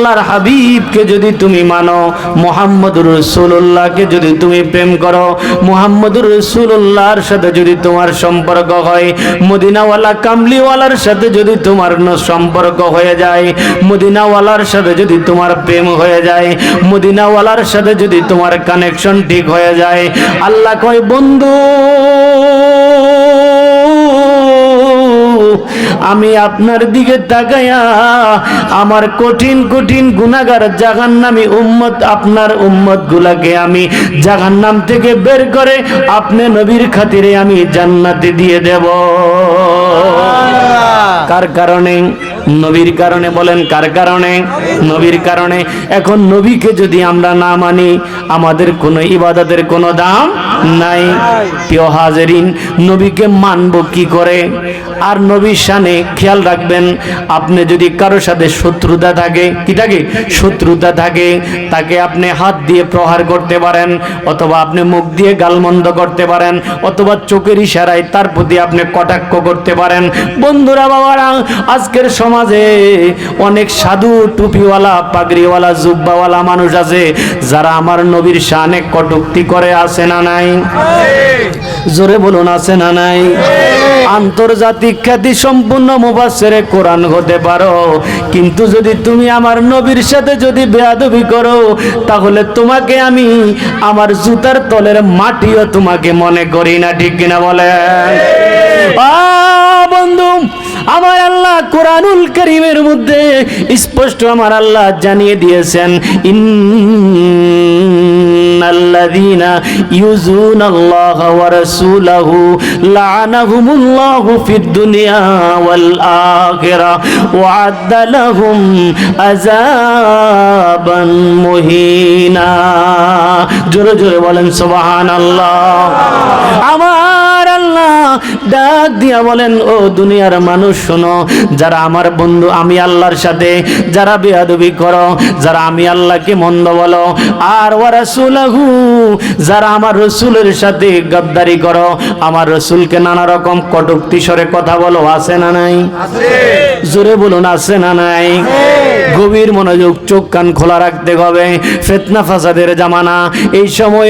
আল্লাহর হাবিবকে যদি তুমি মানো, মোহাম্মদুর রসুল্লাহকে যদি তুমি প্রেম করো, মোহাম্মদুর রসুল্লাহর সাথে যদি তোমার সম্পর্ক হয়, মদিনাওয়ালা কামলিওয়ালার সাথে যদি তোমার সম্পর্ক হয়ে যায়, মদিনাওয়ালার সাথে যদি তোমার প্রেম হয়ে যায়, মদিনাওয়ালার সাথে যদি তোমার কানেকশন ঠিক হয়ে যায়, আল্লাহ কয়, বন্ধু আমি আপনার দিকে তাকাইয়া আমার কঠিন কঠিন গুনাগার নামে উম্মত আপনার উম্মত গুলাকে আমি জাহান্নাম থেকে বের করে আপনি নবীর খাতিরে আমি জান্নাতে দিয়ে দেব। কার কারণে? নবীর কারণে বলেন, কার কারণে? নবীর কারণে। এখন নবীকে যদি আমরা না মানি, আমাদের কোনো ইবাদতের কোনো দাম নাই। প্রিয় হাজারিন, নবীকে মানব কি করে? আর নবীর শানে খেয়াল রাখবেন, আপনি যদি কারও সাথে শত্রুতা থাকে, কি থাকে? শত্রুতা থাকে, তাকে আপনি হাত দিয়ে প্রহার করতে পারেন, অথবা আপনি মুখ দিয়ে গালমন্দ করতে পারেন, অথবা চোখের ইশারায় তার প্রতি আপনি কটাক্ষ করতে পারেন। বন্ধুরা, বাবারা, আজকের সমাজে অনেক সাধু, টুপিওয়ালা, পাগড়িওয়ালা, জুব্বাওয়ালা মানুষ আছে, যারা আমার নবীর শানে কটুক্তি করে, আছে না নাই? জোরে বলুন, আছে না নাই? আন্তর্জাতিক খ্যাতি সম্পূর্ণ মুবাসেরে কোরআন হতে পারো, কিন্তু যদি তুমি আমার নবীর সাথে যদি বেয়াদবি করো, তাহলে তোমাকে আমি আমার জুতার তলের মাটিও তোমাকে মনে করি না, ঠিক কিনা বলে বন্ধু আমার আল্লাহ কোরআনুল করিমের মধ্যে স্পষ্ট আমার আল্লাহ জানিয়ে দিয়েছেন, ইন্নাল্লাযীনা ইউযুনাল্লাহা ওয়া রাসূলাহু লা'নাহুমুল্লাহু ফিদ দুনিয়া ওয়াল আখিরা ওয়া আ'দ্দা লাহুম আযাবান জোরে জোরে বলেন, সুবহানাল্লাহ। ডাক দিয়া বলেন ও দুনিয়ার মানুষ শোনো যারা আমার বন্ধু আমি আল্লাহর সাথে যারা বেয়াদবি করো যারা আমি আল্লাহকে মন্দ বলো আর ওয়া রাসূলাহু যারা আমার রসুলের সাথে গাদ্দারি করো আমার রসুলকে নানা রকম কটুক্তি স্বরে কথা বলো আছে না নাই? জোরে বলুন আছে না নাই? গভীর মনোযোগ চোখ কান খোলা রাখতে হবে ফেতনা ফাসাদের জামানা এই সময়